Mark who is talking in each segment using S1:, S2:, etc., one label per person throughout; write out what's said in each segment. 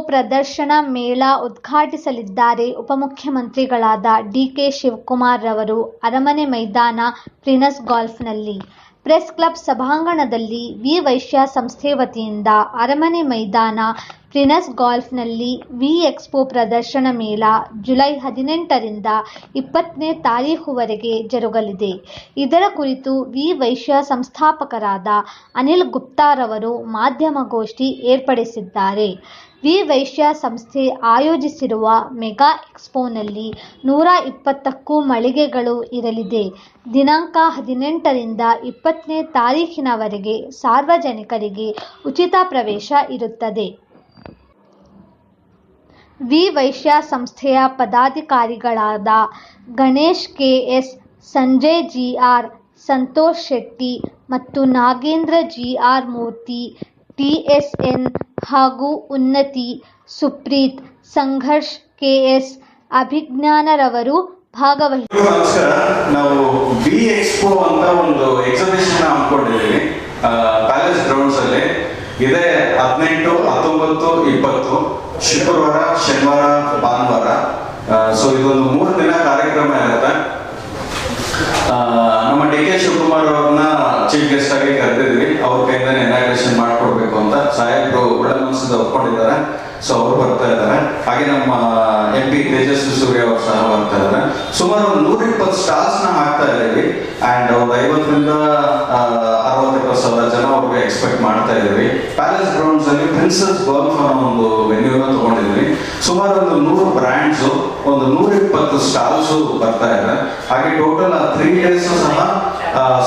S1: ಪ್ರದರ್ಶನ ಮೇಳ ಉದ್ಘಾಟಿಸಲಿದ್ದಾರೆ ಉಪಮುಖ್ಯಮಂತ್ರಿಗಳಾದ ಡಿಕೆ ಶಿವಕುಮಾರ್ ರವರು ಅರಮನೆ ಮೈದಾನ ಪ್ರಿನಸ್ ಗಾಲ್ಫ್ನಲ್ಲಿ. ಪ್ರೆಸ್ ಕ್ಲಬ್ ಸಭಾಂಗಣದಲ್ಲಿ ವಿ ವೈಶ್ಯ ಸಂಸ್ಥೆ ವತಿಯಿಂದ ಅರಮನೆ ಮೈದಾನ ಪ್ರಿನಸ್ ಗಾಲ್ಫ್ನಲ್ಲಿ ವಿ ಎಕ್ಸ್ಪೋ ಪ್ರದರ್ಶನ ಮೇಳ ಜುಲೈ ಹದಿನೆಂಟರಿಂದ ಇಪ್ಪತ್ತನೇ ತಾರೀಖುವರೆಗೆ ಜರುಗಲಿದೆ. ಇದರ ಕುರಿತು ವಿ ವೈಶ್ಯ ಸಂಸ್ಥಾಪಕರಾದ ಅನಿಲ್ ಗುಪ್ತಾರವರು ಮಾಧ್ಯಮಗೋಷ್ಠಿ ಏರ್ಪಡಿಸಿದ್ದಾರೆ. ವಿ ವೈಶ್ಯ ಸಂಸ್ಥೆ ಆಯೋಜಿಸಿರುವ ಮೆಗಾ ಎಕ್ಸ್ಪೋನಲ್ಲಿ ನೂರ ಇಪ್ಪತ್ತಕ್ಕೂ ಮಳಿಗೆಗಳು ಇರಲಿದೆ. ದಿನಾಂಕ ಹದಿನೆಂಟರಿಂದ ಇಪ್ಪತ್ತನೇ ತಾರೀಖಿನವರೆಗೆ ಸಾರ್ವಜನಿಕರಿಗೆ ಉಚಿತ ಪ್ರವೇಶ ಇರುತ್ತದೆ. ವಿ ವೈಶ್ಯ ಸಂಸ್ಥೆಯ ಪದಾಧಿಕಾರಿಗಳಾದ Ganesh K S Sanjay G R Santosh Shetty ಮತ್ತು Nagendra G R Murthy T S N ಹಾಗೂ ಉನ್ನತಿ. ಸುಪ್ರೀತ್, ಸಂಘರ್ಷ್ ಕೆ ಎಸ್ ಅಭಿಜ್ಞಾನರವರು
S2: ಭಾಗವಹಿಸಿದರು ನಾವು ಬಿ ಎಕ್ಸ್ಪೋ ಅಂತ ಒಂದು ಎಕ್ಸಿಬಿಷನ್ ಹಮ್ಮಿಕೊಂಡಿದ್ದೀವಿ ಪ್ಯಾಲೇಸ್ ಗ್ರೌಂಡ್ಸ್ ಅಲ್ಲಿ. ಇದೇ ಹದಿನೆಂಟು, ಹತ್ತೊಂಬತ್ತು, ಇಪ್ಪತ್ತು. ಶುಕ್ರವಾರ, ಶನಿವಾರ, ಭಾನುವಾರ. ಸೊ ಇದೊಂದು ಮೂರು ದಿನ ಕಾರ್ಯಕ್ರಮ ಇರುತ್ತೆ. ನಮ್ಮ ಡಿ ಕೆ ಶಿವಕುಮಾರ್ ಅವ್ರನ್ನ ಚೀಫ್ ಗೆಸ್ಟ್ ಆಗಿ ಕರೆದಿದ್ವಿ ಅವ್ರ ಕೈಯಿಂದ ಇನಾಗ್ರೇಷನ್ ಮಾಡ್ಕೊಡ್ಬೇಕು ಅಂತ. ಸಾಹೇಬ್ರು ಮನಸ್ಸಿಂದ ಒಪ್ಕೊಂಡಿದ್ದಾರೆ. ಸೊ ಅವರು ಬರ್ತಾ ಇದ್ದಾರೆ. ಹಾಗೆ ನಮ್ಮ ಎಂ ಪಿ ತೇಜಸ್ವಿ ಸೂರ್ಯ ಅವರು ಸಹ ಬರ್ತಾ ಇದ್ದಾರೆ. ಸುಮಾರು ನೂರ ಇಪ್ಪತ್ತು ಸ್ಟಾಲ್ಸ್ನ ಹಾಕ್ತಾ ಇದ್ದೀವಿ. ಅಂಡ್ ಒಂದು ಐವತ್ತರಿಂದ ಅರವತ್ತು ಸಾವಿರ ಜನ ಅವ್ರಿಗೆ ಎಕ್ಸ್ಪೆಕ್ಟ್ ಮಾಡ್ತಾ ಇದ್ದೀವಿ. ಪ್ಯಾಲೇಸ್ ಗ್ರೌಂಡ್ಸ್ ಅಲ್ಲಿ ಪ್ರಿನ್ಸಸ್ ಬರ್ನ್ ಅನ್ನೋ ಒಂದು ವೆನ್ಯೂನ ತಗೊಂಡಿದ್ವಿ ಸುಮಾರು ಒಂದು ನೂರು ಬ್ರ್ಯಾಂಡ್ಸ್ ಒಂದು ನೂರ ಇಪ್ಪತ್ತು ಸ್ಟಾಲ್ಸ್ ಬರ್ತಾ ಇದೆ. ಹಾಗೆ ಟೋಟಲ್ ಆ ತ್ರೀ ಡೇಸ್ ಸಹ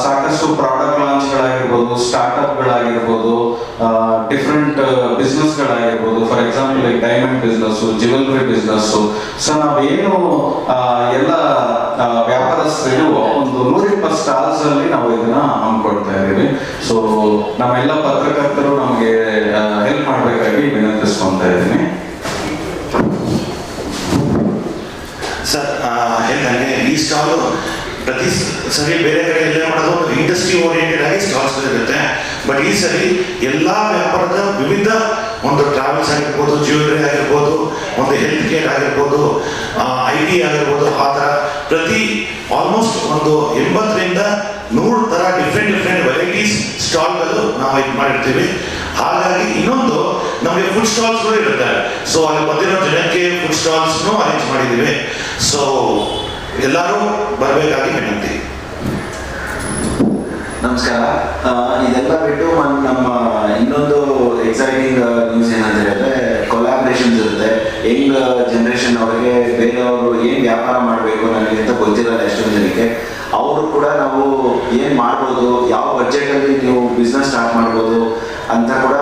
S2: ಸಾಕಷ್ಟು ಪ್ರಾಡಕ್ಟ್ ಲಾಂಚ್ ಗಳಾಗಿರ್ಬೋದು ಸ್ಟಾರ್ಟ್ಅಪ್ ಗಳಾಗಿರ್ಬೋದು different business ಗಳಾಗಿರ್ಬೋದು for example like diamond business jewellery business so ನಾವೇನು ಎಲ್ಲ ವ್ಯಾಪಾರಸ್ಥರು ಒಂದು ನೂರ ಇಪ್ಪತ್ತು ಸ್ಟಾಲ್ಸ್ ಅಲ್ಲಿ ನಾವು ಇದನ್ನ ಹಮ್ಮಿಕೊಳ್ತಾ ಇದೀವಿ ಸೊ ನಮ್ಮೆಲ್ಲ ಪತ್ರಕರ್ತರು ನಮಗೆ ಹೆಲ್ಪ್ ಮಾಡಬೇಕಾಗಿ ವಿನಂತಿಸ್ಕೊಂತ ಇದ್ದೀನಿ
S3: ಸರ್ ಹೇಳ್ದಂಗೆ ಈ ಸ್ಟಾಲು ಪ್ರತಿ ಸರಿ ಬೇರೆ ಕಡೆ ಎಲ್ಲ ಮಾಡೋದು ಇಂಡಸ್ಟ್ರಿ ಓರಿಯೆಂಟೆಡ್ ಆಗಿ ಸ್ಟಾಲ್ಸ್ ಇರುತ್ತೆ. ಬಟ್ ಈ ಸರಿ ಎಲ್ಲ ವ್ಯಾಪಾರದ ವಿವಿಧ ಒಂದು ಟ್ರಾವೆಲ್ಸ್ ಆಗಿರ್ಬೋದು ಜ್ಯುವೆಲರಿ ಆಗಿರ್ಬೋದು, ಒಂದು ಹೆಲ್ತ್ ಕೇರ್ ಆಗಿರ್ಬೋದು ಐ ಟಿ ಆಗಿರ್ಬೋದು, ಆ ಥರ ಪ್ರತಿ ಆಲ್ಮೋಸ್ಟ್ ಒಂದು ಎಂಬತ್ತರಿಂದ ನೂರು ಥರ ಡಿಫ್ರೆಂಟ್ ಡಿಫ್ರೆಂಟ್ ವೆರೈಟೀಸ್ ಸ್ಟಾಲ್ಗಳು ನಾವು ಇದು ಮಾಡಿರ್ತೀವಿ. ಹಾಗಾಗಿ ಫುಡ್ ಸ್ಟಾಲ್ಸ್ಗಳು ಇರುತ್ತೆ. ಸೊ ಅಲ್ಲಿ ಬಂದಿರೋ ಜನಕ್ಕೆ ಫುಡ್ ಸ್ಟಾಲ್ಸ್ನು ಅರೇಂಜ್ ಮಾಡಿದ್ದೀವಿ. ಸೊ ಎಲ್ಲರೂ ಬರಬೇಕಾಗಿ ವಿನಂತಿ.
S4: ನಮಸ್ಕಾರ. ಇದೆಲ್ಲ ಬಿಟ್ಟು ನಮ್ಮ ಇನ್ನೊಂದು ಎಕ್ಸೈಟಿಂಗ್ ನ್ಯೂಸ್ ಏನಂತ ಹೇಳಿದ್ರೆ ಕೊಲಾಬ್ರೇಷನ್ಸ್ ಇರುತ್ತೆ. ಯಂಗ್ ಜನರೇಷನ್ ಅವರಿಗೆ ಬೇರೆಯವರು ಏನು ವ್ಯಾಪಾರ ಮಾಡಬೇಕು ನನಗೆ ಅಂತ ಗೊತ್ತಿರಲ್ಲ ಎಷ್ಟೊಂದು ಜನಕ್ಕೆ. ಅವರು ಕೂಡ ನಾವು ಏನು ಮಾಡ್ಬೋದು, ಯಾವ ಬಜೆಟಲ್ಲಿ ನೀವು ಬಿಸ್ನೆಸ್ ಸ್ಟಾರ್ಟ್ ಮಾಡ್ಬೋದು ಅಂತ ಕೂಡ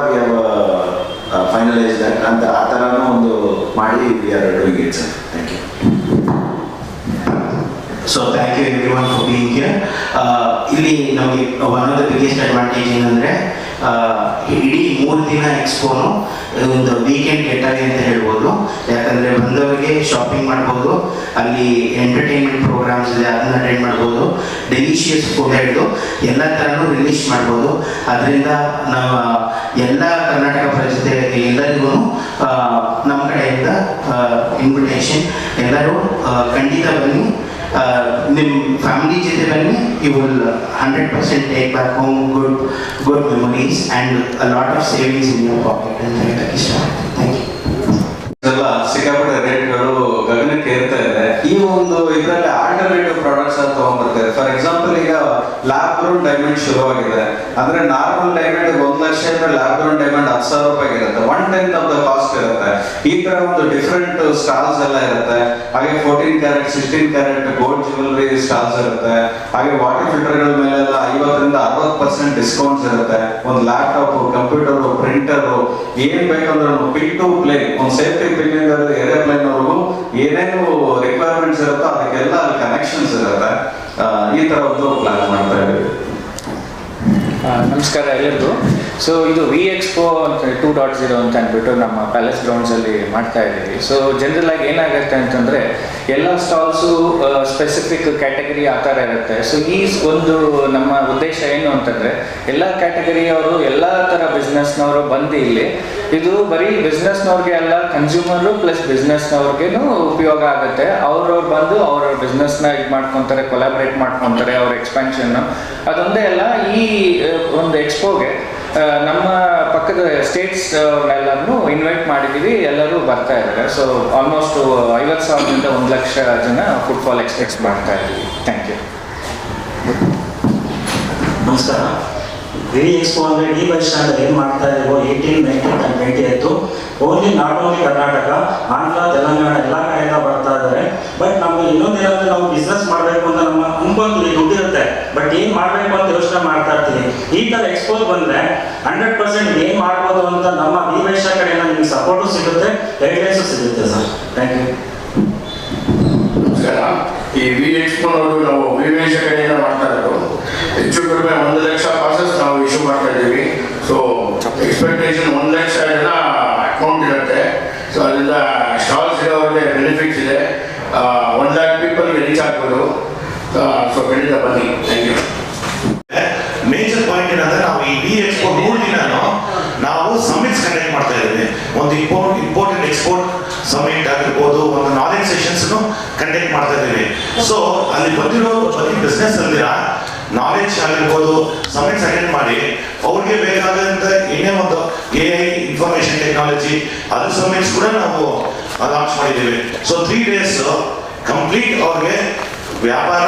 S4: ಫೈನಲೈಸ್ ಅಂತ ಆ ಥರನೂ ಒಂದು ಮಾಡಿ we are doing it sir thank you
S5: so thank you everyone for being here ಇಲ್ಲಿ ನಮಗೆ one of the biggest advantage ಏನಂದರೆ ಇಡೀ ಮೂರು ದಿನ ಎಕ್ಸ್ಪೋನು ಒಂದು ವೀಕೆಂಡ್ ಗೆಟರ್ ಅಂತ ಹೇಳ್ಬೋದು. ಯಾಕಂದರೆ ಬಂದವರಿಗೆ ಶಾಪಿಂಗ್ ಮಾಡ್ಬೋದು, ಅಲ್ಲಿ ಎಂಟರ್ಟೈನ್ಮೆಂಟ್ ಪ್ರೋಗ್ರಾಮ್ಸ್ ಇದೆ, ಅದನ್ನ ಅಟೆಂಡ್ ಮಾಡ್ಬೋದು. ಡೆಲಿಷಿಯಸ್ ಫುಡ್ ಹಿಡಿದು ಎಲ್ಲ ಥರನೂ ರಿಲೀಸ್ ಮಾಡ್ಬೋದು. ಅದರಿಂದ ನಮ್ಮ ಎಲ್ಲ ಕರ್ನಾಟಕ ಪ್ರಜೆ ಎಲ್ಲರಿಗೂ ನಮ್ಮ ಕಡೆಯಿಂದ ಇನ್ವಿಟೇಷನ್ ಎಲ್ಲರೂ ಖಂಡಿತ ಬನ್ನಿ. ನಿಮ್ಮ ಫ್ಯಾಮಿಲಿ ಜೊತೆ ಬನ್ನಿ. You will hundred percent take back home good good memories and lot of savings in your pocket ಅಂತ ಹೇಳಕ್ಕೆ
S2: ಇಷ್ಟ ಸಿಕ್ಕಾಪಟ್ಟೆ ರೇಟ್ಗಳು ಗಗನಕ್ಕೆ ಏರ್ತಾ ಇದೆ. ಈ ಒಂದು ಇದರಲ್ಲಿ ಆಲ್ಟರ್ನೇಟಿವ್ ಪ್ರಾಡಕ್ಟ್ಸ್ ಅಂತ ತಗೊಂಡ್ಬರ್ತಾರೆ. ಫಾರ್ ಎಕ್ಸಾಂಪಲ್ ಈಗ ಲ್ಯಾಬ್ ಗ್ರೌಂಡ್ ಡೈಮಂಡ್ ಶುರುವಾಗಿದೆ. ಅಂದ್ರೆ ನಾರ್ಮಲ್ ಡೈಮಂಡ್ ಒಂದ್ ಲಕ್ಷ ಇದ್ರೆ ಲ್ಯಾಬ್ ಗ್ರೌಂಡ್ ಡೈಮಂಡ್ ಹತ್ತು ಸಾವಿರ ರೂಪಾಯಿ ಇರುತ್ತೆ. One tenth of the cost ಇರುತ್ತೆ. ಈ ತರ ಒಂದು ಡಿಫ್ರೆಂಟ್ ಸ್ಟಾಲ್ಸ್ ಎಲ್ಲ ಇರುತ್ತೆ. ಹಾಗೆ fourteen carat sixteen carat gold jewellery stalls ಇರುತ್ತೆ. ಹಾಗೆ ವಾಟರ್ ಫಿಲ್ಟರ್ಗಳ ಮೇಲೆಲ್ಲ ಐವತ್ತರಿಂದ ಅರವತ್ತು ಪರ್ಸೆಂಟ್ ಡಿಸ್ಕೌಂಟ್ಸ್ ಇರುತ್ತೆ. ಒಂದು ಲ್ಯಾಪ್ಟಾಪ್ ಕಂಪ್ಯೂಟರ್ ಪ್ರಿಂಟರ್ ಏನ್ ಬೇಕಂದ್ರೆ ಪಿಕ್ ಟು ಪ್ಲೇ ಒಂದು ಸೇಫ್ಟಿ ಪಿನ್ ಇಂದ ಏರೋಪ್ಲೇನ್ ಅವ್ರಿಗೂ ಏನೇನು ರಿಕ್ವೈರ್ಮೆಂಟ್ಸ್ ಇರುತ್ತೋ ಅಲ್ಲಿ ಕನೆಕ್ಷನ್ಸ್ ಇರುತ್ತೆ. ಈ ತರ ಒಂದು ಪ್ಲಾನ್ ಮಾಡ್ತಾ ಇದ್ದೀವಿ.
S6: ನಮಸ್ಕಾರ ಎಲ್ಲರಿಗೂ. ಸೊ ಇದು ವಿ ಎಕ್ಸ್ಪೋ ಅಂತ ಟೂ ಡಾಟ್ ಜೀರೋ ಅಂತ ಅಂದ್ಬಿಟ್ಟು ನಮ್ಮ ಪ್ಯಾಲೇಸ್ ಗ್ರೌಂಡ್ಸಲ್ಲಿ ಮಾಡ್ತಾ ಇದ್ದೀವಿ. ಸೊ ಜನರಲ್ ಆಗಿ ಏನಾಗುತ್ತೆ ಅಂತಂದರೆ, ಎಲ್ಲ ಸ್ಟಾಲ್ಸು ಸ್ಪೆಸಿಫಿಕ್ ಕ್ಯಾಟಗರಿ ಆ ಥರ ಇರುತ್ತೆ. ಸೊ ಈ ಒಂದು ನಮ್ಮ ಉದ್ದೇಶ ಏನು ಅಂತಂದರೆ, ಎಲ್ಲ ಕ್ಯಾಟಗರಿಯವರು ಎಲ್ಲ ಥರ ಬಿಸ್ನೆಸ್ನವರು ಬಂದು ಇಲ್ಲಿ ಇದು ಬರೀ ಬಿಸ್ನೆಸ್ನವ್ರಿಗೆ ಅಲ್ಲ ಕನ್ಸ್ಯೂಮರು ಪ್ಲಸ್ ಬಿಸ್ನೆಸ್ನವ್ರಿಗೇನು ಉಪಯೋಗ ಆಗುತ್ತೆ. ಅವ್ರವ್ರು ಬಂದು ಅವ್ರವ್ರ ಬಿಸ್ನೆಸ್ನ ಇದು ಮಾಡ್ಕೊತಾರೆ ಕೊಲಾಬ್ರೇಟ್ ಮಾಡ್ಕೊತಾರೆ, ಅವ್ರ ಎಕ್ಸ್ಪಾನ್ಷನ್ ಅದೊಂದೇ ಅಲ್ಲ, ಈ ಒಂದು ಎಕ್ಸ್ಪೋಗೆ ನಮ್ಮ ಪಕ್ಕದ ಸ್ಟೇಟ್ಸ್ ಎಲ್ಲರನ್ನು ಇನ್ವೈಟ್ ಮಾಡಿದ್ದೀವಿ ಎಲ್ಲರೂ ಬರ್ತಾ ಇದ್ದಾರೆ. ಸೊ ಆಲ್ಮೋಸ್ಟ್ ಐವತ್ತು ಸಾವಿರದಿಂದ ಒಂದು ಲಕ್ಷ ಜನ ಫುಟ್ಬಾಲ್ ಎಕ್ಸ್ಪೆಕ್ಟ್ ಮಾಡ್ತಾ ಇದ್ದೀವಿ. ಥ್ಯಾಂಕ್ ಯು
S7: ನಮಸ್ಕಾರ. ವಿ ಎಕ್ಸ್ಪೋ ಅಂದರೆ ಡಿ ಬೈ ಸ್ಟ್ಯಾಂಡಲ್ಲಿ ಏನು ಮಾಡ್ತಾ ಇದ್ದೀವೋ ಏಯ್ಟೀನ್ ನೈನ್ಟೀನ್ ಆ್ಯಂಡ್ ಟ್ವೆಂಟಿ ಆಯಿತು. Only not only Karnataka Andhra Telangana ಎಲ್ಲ ಕಡೆಯಿಂದ ಬರ್ತಾ ಇದ್ದಾರೆ. ಬಟ್ ನಮ್ಗೆ ಇನ್ನೊಂದೇನಂದ್ರೆ ನಾವು ಬಿಸ್ನೆಸ್ ಮಾಡಬೇಕು ಅಂತ ನಮ್ಮ ಅನ್ಕೊಂತೀವಿ ದುಡ್ಡು ಇರುತ್ತೆ. ಬಟ್ ಏನು ಮಾಡಬೇಕು ಅಂತ ಯೋಚನೆ ಮಾಡ್ತಾ ಇರ್ತೀವಿ. ಈ ಥರ ಎಕ್ಸ್ಪೋಸ್ ಬಂದರೆ ಹಂಡ್ರೆಡ್ ಪರ್ಸೆಂಟ್ ಏನು ಮಾಡ್ಬೋದು ಅಂತ ನಮ್ಮ ವಿ ಕಡೆಯಿಂದ ನಿಮ್ಗೆ ಸಪೋರ್ಟು ಸಿಗುತ್ತೆ ಗೈಡ್ಲೈನ್ಸು ಸಿಗುತ್ತೆ ಸರ್. ಥ್ಯಾಂಕ್ ಯು
S8: ಈ ವಿ ಎಕ್ಸ್ಪೋ ನಾವು ವಿವೇಶ ಕಡೆಯಿಂದ ಮಾಡ್ತಾ ಇರೋದು ಹೆಚ್ಚು ಕಡಿಮೆ ಒಂದು ಲಕ್ಷ ಪಾಸಸ್ ನಾವು ಇಶ್ಯೂ ಮಾಡ್ತಾ ಇದ್ದೀವಿ ಸೊ ಎಕ್ಸ್ಪೆಕ್ಟೇಷನ್ ಒಂದು ಲಕ್ಷ ಜನ ಅಕೌಂಟ್ ಇರುತ್ತೆ ಸೊ ಅದರಿಂದ ಸ್ಟಾಲ್ಸ್ ಇರೋರಿಗೆ ಬೆನಿಫಿಟ್ಸ್ ಇದೆ ಒನ್ ಲ್ಯಾಕ್ ಆಗ್ಬೋದು ಸೊ ಖಂಡಿತ ಬನ್ನಿ. ಥ್ಯಾಂಕ್ ಯು
S3: ಮೇಜರ್ ಪಾಯಿಂಟ್ ಏನಂದ್ರೆ ನಾವು ಈ ಬಿ ಎಕ್ಸ್ಪೋ ಮೂರು ದಿನಾನು ನಾವು ಸಮಿಟ್ಸ್ ಕಂಡಕ್ಟ್ ಮಾಡ್ತಾ ಇದ್ದೀವಿ. ಒಂದು ಇಂಪೋರ್ಟ್ ಇಂಪೋರ್ಟೆಂಟ್ ಎಕ್ಸ್ಪೋರ್ಟ್ ಸಮಿಟ್ ಆಗಿರ್ಬೋದು, ಒಂದು ನಾಲೆಜ್ ಸೆಷನ್ಸ್ ಕಂಡಕ್ಟ್ ಮಾಡ್ತಾ ಇದ್ದೀವಿ. ಸೊ ಅಲ್ಲಿ ಬಂದಿರೋ ಬರೀ ಬಿಸ್ನೆಸ್ ಅಲ್ಲಿರ ನಾಲೆಜ್ ಆಗಿರ್ಬೋದು ಸಮಿಟ್ಸ್ ಅಟೆಂಡ್ ಮಾಡಿ, ಅವ್ರಿಗೆ ಬೇಕಾದಂತ ಏನೇ ಒಂದು ಎ ಐ ಇನ್ಫಾರ್ಮೇಶನ್ ಟೆಕ್ನಾಲಜಿ ಅದ್ರ ಸಮಿಟ್ಸ್ ಕೂಡ ನಾವು ಲಾಂಚ್ ಮಾಡಿದ್ದೀವಿ. ಸೊ ತ್ರೀ ಡೇಸ್ ಕಂಪ್ಲೀಟ್ ಅವ್ರಿಗೆ ವ್ಯಾಪಾರ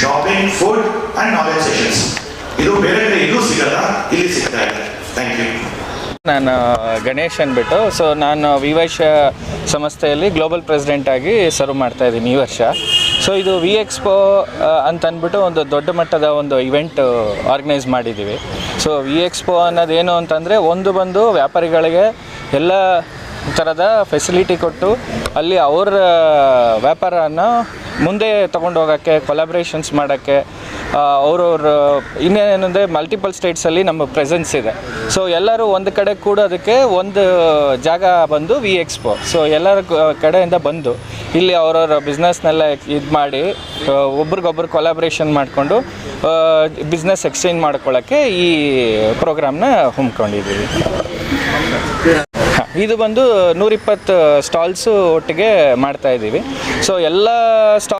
S3: shopping food and knowledge sessions ಇದು ಬೇರೆ ಕಡೆ ಎಲ್ಲೂ ಸಿಗಲ್ಲ, ಇಲ್ಲಿ ಸಿಗ್ತಾ ಇದೆ. ಥ್ಯಾಂಕ್ ಯು
S6: ನಾನು ಗಣೇಶ್ ಅಂದ್ಬಿಟ್ಟು ಸೊ ನಾನು ವಿವೈಶ್ಯ ಸಂಸ್ಥೆಯಲ್ಲಿ ಗ್ಲೋಬಲ್ ಪ್ರೆಸಿಡೆಂಟ್ ಆಗಿ ಸರ್ವ್ ಮಾಡ್ತಾ ಇದ್ದೀನಿ ಈ ವರ್ಷ. ಸೊ ಇದು ವಿ ಎಕ್ಸ್ಪೋ ಅಂತ ಅಂದ್ಬಿಟ್ಟು ಒಂದು ದೊಡ್ಡ ಮಟ್ಟದ ಒಂದು ಇವೆಂಟ್ ಆರ್ಗನೈಸ್ ಮಾಡಿದ್ದೀವಿ. ಸೊ ವಿ ಎಕ್ಸ್ಪೋ ಅನ್ನೋದೇನು ಅಂತಂದರೆ, ಒಂದು ಬಂದು ವ್ಯಾಪಾರಿಗಳಿಗೆ ಎಲ್ಲ ಥರದ ಫೆಸಿಲಿಟಿ ಕೊಟ್ಟು ಅಲ್ಲಿ ಅವರ ವ್ಯಾಪಾರನ ಮುಂದೆ ತೊಗೊಂಡು ಹೋಗೋಕ್ಕೆ ಕೊಲಾಬ್ರೇಷನ್ಸ್ ಮಾಡೋಕ್ಕೆ ಅವ್ರವ್ರ, ಇನ್ನೇನಂದರೆ ಮಲ್ಟಿಪಲ್ ಸ್ಟೇಟ್ಸಲ್ಲಿ ನಮ್ಮ ಪ್ರೆಸೆನ್ಸ್ ಇದೆ. ಸೊ ಎಲ್ಲರೂ ಒಂದು ಕಡೆ ಕೂಡೋದಕ್ಕೆ ಒಂದು ಜಾಗ ಬಂದು ವಿ ಎಕ್ಸ್ಪೋ ಸೊ ಎಲ್ಲರ ಕಡೆಯಿಂದ ಬಂದು ಇಲ್ಲಿ ಅವರವರ ಬಿಸ್ನೆಸ್ನೆಲ್ಲ ಇದು ಮಾಡಿ ಒಬ್ರಿಗೊಬ್ರು ಕೊಲಾಬ್ರೇಷನ್ ಮಾಡಿಕೊಂಡು ಬಿಸ್ನೆಸ್ ಎಕ್ಸ್ಚೇಂಜ್ ಮಾಡ್ಕೊಳ್ಳೋಕ್ಕೆ ಈ ಪ್ರೋಗ್ರಾಮ್ನ ಹಮ್ಮಿಕೊಂಡಿದ್ದೀವಿ ಇದು ಬಂದು ನೂರಿಪ್ಪತ್ತು ಸ್ಟಾಲ್ಸು ಒಟ್ಟಿಗೆ ಮಾಡ್ತಾ ಇದ್ದೀವಿ. ಸೊ ಎಲ್ಲ ಸ್ಟಾಲ್